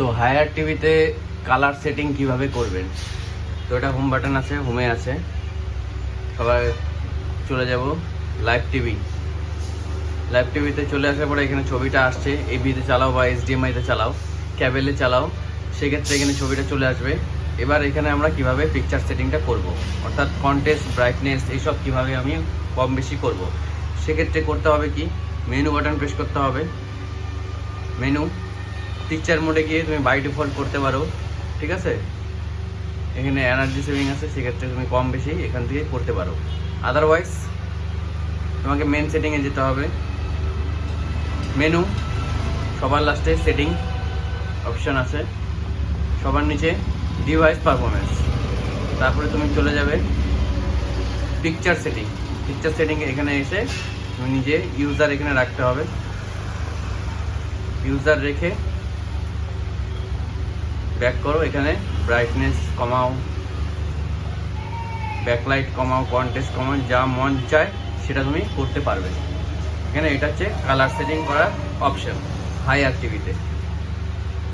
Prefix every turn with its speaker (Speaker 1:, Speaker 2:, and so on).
Speaker 1: তো হায়ার টিভিতে colour setting কীভাবে করবেন? তো এটা হোম বাটন আছে হোমে আছে। সবাই চলে যাব লাইভ টিভি লাইভ টিভিতে চলে আসার পরে এখানে ছবিটা আসছে এবিতে চালাও বা এইচডিএমআইতে চালাও ক্যাবেলে চালাও, সেক্ষেত্রে এখানে ছবিটা চলে আসবে। এবার এখানে আমরা কীভাবে পিকচার সেটিংটা করব? অর্থাৎ কন্টেস্ট ব্রাইটনেস এইসব কীভাবে আমি কম বেশি করব? সেক্ষেত্রে করতে হবে কি? মেনু বাটন প্রেস করতে হবে। মেনু পিকচার মোডে গিয়ে তুমি বাই ডিফল্ট করতে পারো, ঠিক আছে? এখানে এনার্জি সেভিং আছে, সেক্ষেত্রে তুমি কম বেশি এখান থেকে করতে পারো। আদারওয়াইজ তোমাকে মেন সেটিংয়ে যেতে হবে। মেনু সবার লাস্টে সেটিং অপশন আছে। সবার নিচে ডিভাইস পারফরমেন্স তারপরে তুমি চলে যাবে পিকচার সেটিং পিকচার সেটিং এখানে এসে তুমি নিজে ইউজার এখানে রাখতে হবে। ইউজার রেখে ব্যাক করো এখানে ব্রাইটনেস কমাও ব্যাকলাইট কমাও কন্টেস্ট কমাও, যা মন চায় সেটা তুমি করতে পারবে। এখানে এটা হচ্ছে কালার সেটিং করার অপশন হাই অ্যাক্টিভিতে